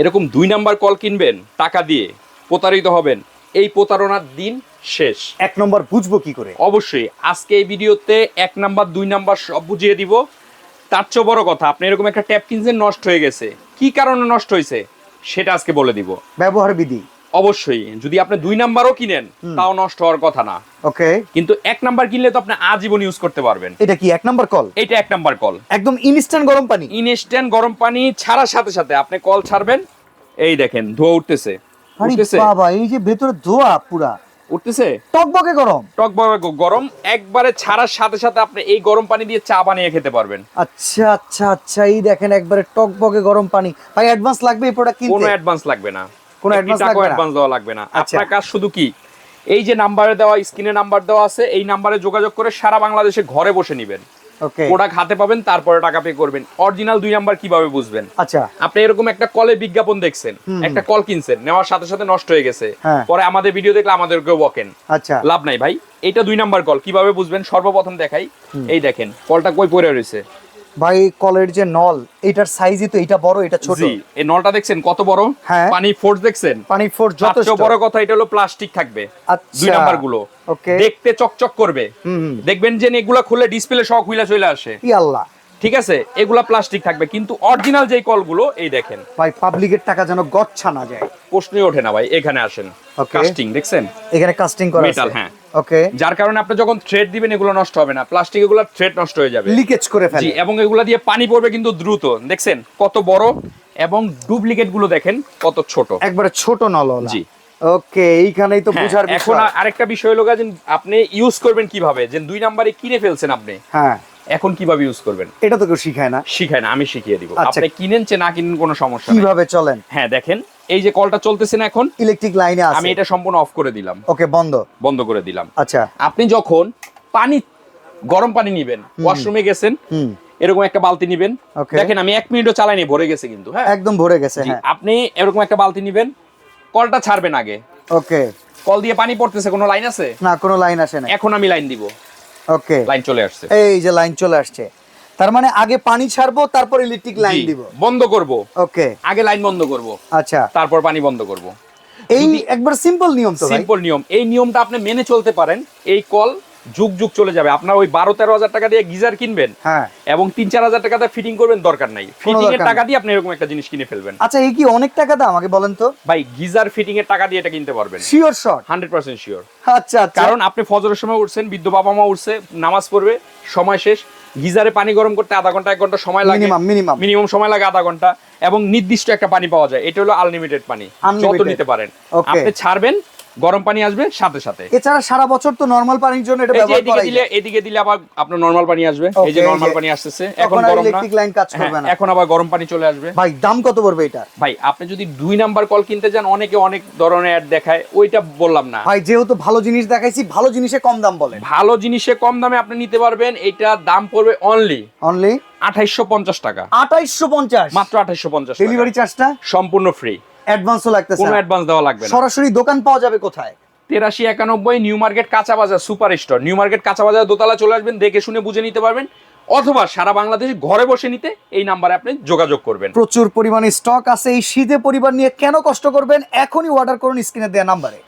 এরকম দুই number call কিনবেন টাকা দিয়ে প্রতারিত হবেন। এই প্রতারণার দিন শেষ। এক নম্বর বুঝব কি করে? অবশ্যই আজকে এই ভিডিওতে এক নাম্বার দুই নাম্বার সব বুঝিয়ে দিব। তার চেয়ে বড় কথা আপনি এরকম একটা ট্যাপ কিনছেন নষ্ট হয়ে গেছে। কি কারণে নষ্ট হয়েছে সেটা আজকে বলে দিব। ব্যবহার বিধি। অবশ্যই। যদি আপনি দুই নাম্বারও কিনেন তাও নষ্ট হওয়ার কথা না। ওকে। কিন্তু এক নাম্বার কিনলে তো আপনি আজীবন ইউজ করতে পারবেন। এটা কি এক নম্বর কল এটা এক নাম্বার কল একদম ইনস্ট্যান্ট গরম পানি? ইনস্ট্যান্ট গরম পানি ছাড়ার সাথে সাথে আপনি কল ছাড়বেন। এই দেখেন ধোয়া উঠতেছে। উঠতেছে? বাবা এই যে ভেতরে ধোয়া পুরা। উঠতেছে? টকবকে গরম। টক বড় গরম একবারে ছাড়ার সাথে সাথে আপনি এই গরম পানি দিয়ে চা বানিয়ে খেতে পারবেন। আচ্ছা আচ্ছা আচ্ছা এই দেখেন একবারে টকবকে গরম পানি। ভাই অ্যাডভান্স লাগবে এই প্রোডাক্ট কিনতে? কোনো অ্যাডভান্স লাগবে না। কোনো টাকাও লাগবে না? অ্যাডভান্স দেওয়া লাগবে না। আচ্ছা। আপনার কাজ শুধু কি? এই যে নাম্বারে দেওয়া স্ক্রিনে নাম্বার দেওয়া আছে এই নাম্বারে যোগাযোগ করে সারা বাংলাদেশে ঘরে বসে নেবেন। ওকে প্রোডাক্ট হাতে পাবেন তারপরে টাকা পে করবেন। অরিজিনাল দুই নাম্বার কীভাবে বুঝবেন? আচ্ছা। আপনি এরকম একটা কলে বিজ্ঞাপন দেখছেন একটা কল কিনছেন নেওয়ার সাথে সাথে নষ্ট হয়ে গেছে। হ্যাঁ। পরে আমাদের ভিডিও দেখলে আমাদেরকেও বকেন। আচ্ছা। লাভ নাই ভাই। এটা দুই নাম্বার কল কীভাবে বুঝবেন? সর্বপ্রথম দেখাই। এই দেখেন কলটা কই পড়ে রয়েছে? ভাই কলের যে নল এটার সাইজই তো এটা বড় এটা ছোট। এই নলটা দেখছেন কত বড়? হ্যাঁ। পানি ফোর্স দেখছেন? পানি ফোর্স যথেষ্ট। বড় কথা এটা হলো প্লাস্টিক থাকবে আচ্ছা। দুই নাম্বারগুলো ওকে। দেখতে চকচক করবে। দেখবেন যে এগুলা খুলে ডিসপ্লে সহ খুলে চলে আসে। ই আল্লাহ। ঠিক আছে? এগুলা প্লাস্টিক থাকবে কিন্তু অরিজিনাল যে কলগুলো এই দেখেন। ভাই পাবলিকের টাকা যেন গচ্ছা না যায়। প্রশ্নই ওঠে না ভাই এখানে আসেন। কাস্টিং দেখছেন? এখানে কাস্টিং করা আছে। হ্যাঁ। ওকে যার কারণে আপনি যখন থ্রেড দিবেন এগুলো নষ্ট হবে না। প্লাস্টিক এগুলো থ্রেড নষ্ট হয়ে যাবে। লিকেজ করে জি ফেলে। এবং এগুলা দিয়ে পানি পড়বে কিন্তু দ্রুত। দেখছেন? কত বড় এবং ডুপ্লিকেটগুলো দেখেন কত ছোট। একবারে ছোট নলওয়ালা। জি। ওকে এইখানেই তো হ্যাঁ, বুঝার এখন বিষয়। আ- আরেকটা বিষয় হলো যে আপনি ইউজ করবেন কীভাবে? যে দুই নাম্বারে কিনে ফেলছেন আপনি। হ্যাঁ। এখন কীভাবে ইউজ করবেন? এটা তো কেউ শিখায় না। শিখায় না আমি শিখিয়ে দিব। আচ্ছা। আপনি কিনেন চে না কিনেন কোনো সমস্যা কীভাবে চলেন? হ্যাঁ দেখেন এই যে কলটা চলতেছে না এখন ইলেকট্রিক লাইনে আছে। আমি এটা সম্পূর্ণ অফ করে দিলাম। ওকে বন্ধ। বন্ধ করে দিলাম। আচ্ছা। আপনি যখন পানি গরম পানি নিবেন ওয়াশরুমে গেছেন এরকম একটা বালতি নিবেন. দেখেন আমি এক মিনিটও চালাইনি ভরে গেছে কিন্তু হ্যাঁ? একদম ভরে গেছে হ্যাঁ। আপনি এরকম একটা বালতি নিবেন কলটা ছাড়বেন আগে। ওকে কল দিয়ে পানি পড়তেছে কোনো লাইন আছে? না কোনো লাইন আসে না এখন আমি লাইন দিব। ওকে লাইন চলে আসছে। এই যে লাইন চলে আসছে। তার মানে আগে পানি ছাড়বো তারপর ইলেকট্রিক লাইন দিব। বন্ধ করব। ওকে। আগে লাইন বন্ধ করব। আচ্ছা। তারপর পানি বন্ধ করব। এই একবার সিম্পল নিয়ম তো সিম্পল নিয়ম। এই নিয়মটা আপনি মেনে চলতে পারেন। এই কল যুগ যুগ চলে যাবে। আপনার ওই বারো তেরো হাজার টাকা দিয়ে গিজার কিনবেন হ্যাঁ। এবং তিন চার হাজার টাকা দিয়ে ফিটিং করবেন দরকার নাই। ফিটিং এর টাকা দিয়ে আপনি এরকম একটা জিনিস কিনে ফেলবেন। আচ্ছা এই কি অনেক টাকা দাম আমাকে বলেন তো? ভাই গিজার ফিটিং এর টাকা দিয়ে এটা কিনতে পারবেন। Sure shot hundred percent sure. আচ্ছা আচ্ছা। কারণ আপনি ফজরের সময় উঠছেন বৃদ্ধ বাবা মা উঠছে নামাজ পড়বে সময় শেষ গিজারে পানি গরম করতে আধা ঘণ্টা এক ঘণ্টা সময় লাগে। মিনিমাম মিনিমাম সময় লাগে আধা ঘণ্টা। এবং নির্দিষ্ট একটা পানি পাওয়া যায়। এটা হলো আনলিমিটেড পানি। যত নিতে পারেন। আপনি ছাড়বেন গরম পানি আসবে সাথে সাথে। এছাড়া সারা বছর তো নর্মাল পানির জন্য এটা ব্যবহার করা দিলে এদিকে দিলে আবার আপনার নরমাল পানি আসবে। এই যে নরমাল পানি আসতেছে এখন গরম না। electric line কাজ করবে হ্যাঁ, না। এখন আবার গরম পানি চলে আসবে। ভাই দাম কত পড়বে এটা? ভাই আপনি যদি দুই নাম্বার কল কিনতে যান অনেকে অনেক ধরনের অ্যাড দেখায় ওইটা বললাম না। ভাই যেহেতু ভালো জিনিস দেখাইছি ভালো জিনিসে কম দাম বলেন ভালো জিনিসে কম দামে আপনি নিতে পারবেন এটা দাম পড়বে অনলি অনলি আঠাইশো পঞ্চাশ টাকা। আঠাইশো পঞ্চাশ। মাত্র আঠাইশো পঞ্চাশ ডেলিভারি চার্জটা সম্পূর্ণ ফ্রি অ্যাডভান্সও লাগতেছে কোনো অ্যাডভান্স দেওয়া লাগবে না। সরাসরি দোকান পাওয়া যাবে কোথায়? তেরাশি একানব্বই নিউ মার্কেট কাঁচা বাজার সুপার স্টোর। নিউ মার্কেট কাঁচা বাজার দোতলা চলে আসবেন দেখে শুনে বুঝে নিতে পারবেন। অথবা সারা বাংলাদেশে ঘরে বসে নিতে এই নাম্বারে আপনি যোগাযোগ করবেন। প্রচুর পরিমাণে স্টক আছে এই শীতে পরিবার নিয়ে কেন কষ্ট করবেন? এখনই অর্ডার করুন স্ক্রিনে দেওয়া নাম্বারে।